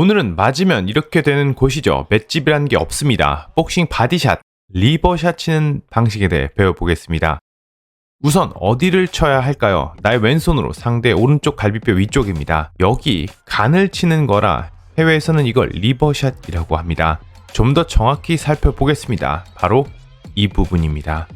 오늘은 맞으면 이렇게 되는 곳이죠. 맷집이라는 게 없습니다. 복싱 바디샷, 리버샷 치는 방식에 대해 배워보겠습니다. 우선 어디를 쳐야 할까요? 나의 왼손으로 상대 오른쪽 갈비뼈 위쪽입니다. 여기 간을 치는 거라 해외에서는 이걸 리버샷이라고 합니다. 좀 더 정확히 살펴보겠습니다. 바로 이 부분입니다.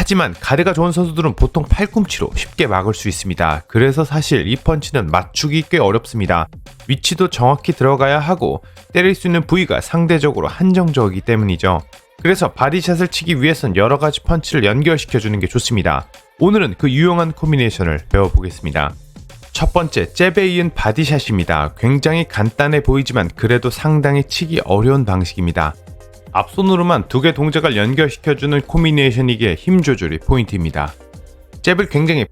하지만 가드가 좋은 선수들은 보통 팔꿈치로 쉽게 막을 수 있습니다. 그래서 사실 이 펀치는 맞추기 꽤 어렵습니다. 위치도 정확히 들어가야 하고 때릴 수 있는 부위가 상대적으로 한정적이기 때문이죠. 그래서 바디샷을 치기 위해선 여러 가지 펀치를 연결시켜 주는 게 좋습니다. 오늘은 그 유용한 코미네이션을 배워보겠습니다. 첫 번째, 잽에 이은 바디샷입니다. 굉장히 간단해 보이지만 그래도 상당히 치기 어려운 방식입니다. 앞손으로만 두 개 동작을 연결시켜주는 코미네이션이기에 힘 조절이 포인트입니다. 잽을 굉장히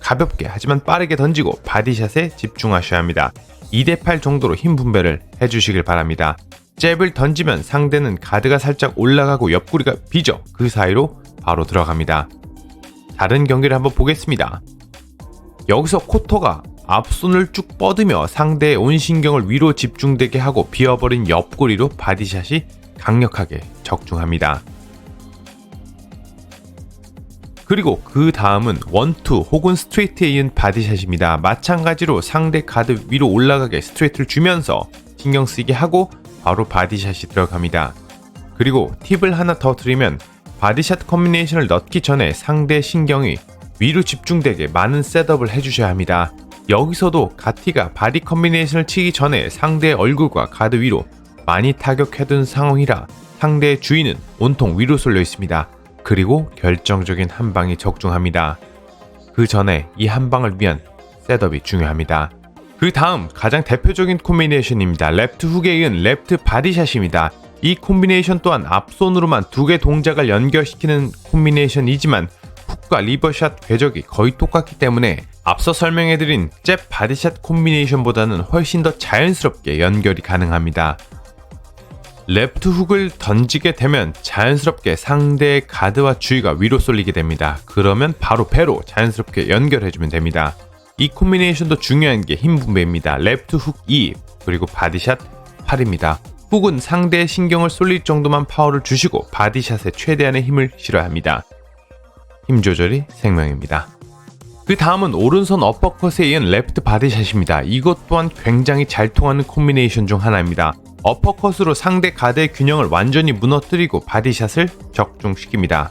가볍게 하지만 빠르게 던지고 바디샷에 집중하셔야 합니다. 2대8 정도로 힘 분배를 해주시길 바랍니다. 잽을 던지면 상대는 가드가 살짝 올라가고 옆구리가 비죠. 그 사이로 바로 들어갑니다. 다른 경기를 한번 보겠습니다. 여기서 코터가 앞손을 쭉 뻗으며 상대의 온 신경을 위로 집중되게 하고 비어버린 옆구리로 바디샷이 강력하게 적중합니다. 그리고 그 다음은 원투 혹은 스트레이트에 이은 바디샷입니다. 마찬가지로 상대 가드 위로 올라가게 스트레이트를 주면서 신경 쓰이게 하고 바로 바디샷이 들어갑니다. 그리고 팁을 하나 더 드리면 바디샷 컨비네이션을 넣기 전에 상대 신경이 위로 집중되게 많은 셋업을 해주셔야 합니다. 여기서도 가티가 바디 컨비네이션을 치기 전에 상대의 얼굴과 가드 위로 많이 타격해둔 상황이라 상대의 주인은 온통 위로 쏠려 있습니다. 그리고 결정적인 한 방이 적중합니다. 그 전에 이 한 방을 위한 셋업이 중요합니다. 그 다음 가장 대표적인 코미네이션입니다. 랩트 훅에 이은 랩트 바디샷입니다. 이 콤비네이션 또한 앞손으로만 두 개 동작을 연결시키는 콤비네이션이지만 훅과 리버샷 궤적이 거의 똑같기 때문에 앞서 설명해드린 잽 바디샷 콤비네이션보다는 훨씬 더 자연스럽게 연결이 가능합니다. 레프트 훅을 던지게 되면 자연스럽게 상대의 가드와 주위가 위로 쏠리게 됩니다. 그러면 바로 배로 자연스럽게 연결해주면 됩니다. 이 콤비네이션도 중요한 게 힘 분배입니다. 레프트 훅 2, 그리고 바디샷 8입니다. 훅은 상대의 신경을 쏠릴 정도만 파워를 주시고 바디샷에 최대한의 힘을 실어야 합니다. 힘 조절이 생명입니다. 그 다음은 오른손 어퍼컷에 이은 레프트 바디샷입니다. 이것 또한 굉장히 잘 통하는 콤비네이션 중 하나입니다. 어퍼컷으로 상대 가드의 균형을 완전히 무너뜨리고 바디샷을 적중시킵니다.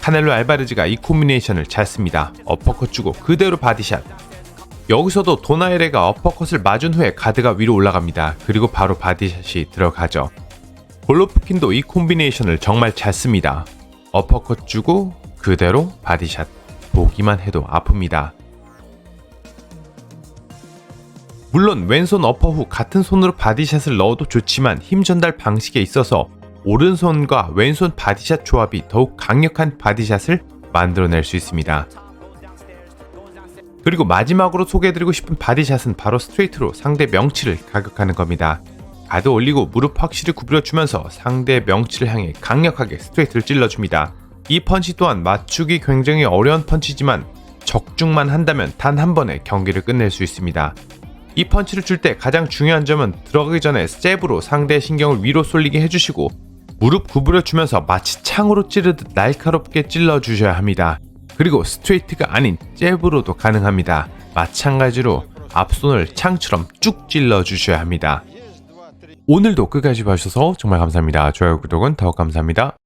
카넬로 알바르즈가 이 콤비네이션을 잘 씁니다. 어퍼컷 주고 그대로 바디샷. 여기서도 도나에레가 어퍼컷을 맞은 후에 가드가 위로 올라갑니다. 그리고 바로 바디샷이 들어가죠. 골로프킨도 이 콤비네이션을 정말 잘 씁니다. 어퍼컷 주고 그대로 바디샷. 보기만 해도 아픕니다. 물론 왼손 어퍼 후 같은 손으로 바디샷을 넣어도 좋지만 힘 전달 방식에 있어서 오른손과 왼손 바디샷 조합이 더욱 강력한 바디샷을 만들어낼 수 있습니다. 그리고 마지막으로 소개해드리고 싶은 바디샷은 바로 스트레이트로 상대 명치를 가격하는 겁니다. 가드 올리고 무릎 확실히 구부려주면서 상대 명치를 향해 강력하게 스트레이트를 찔러줍니다. 이 펀치 또한 맞추기 굉장히 어려운 펀치지만 적중만 한다면 단 한 번에 경기를 끝낼 수 있습니다. 이 펀치를 줄 때 가장 중요한 점은 들어가기 전에 잽으로 상대의 신경을 위로 쏠리게 해주시고 무릎 구부려 주면서 마치 창으로 찌르듯 날카롭게 찔러 주셔야 합니다. 그리고 스트레이트가 아닌 잽으로도 가능합니다. 마찬가지로 앞손을 창처럼 쭉 찔러 주셔야 합니다. 오늘도 끝까지 봐주셔서 정말 감사합니다. 좋아요, 구독은 더욱 감사합니다.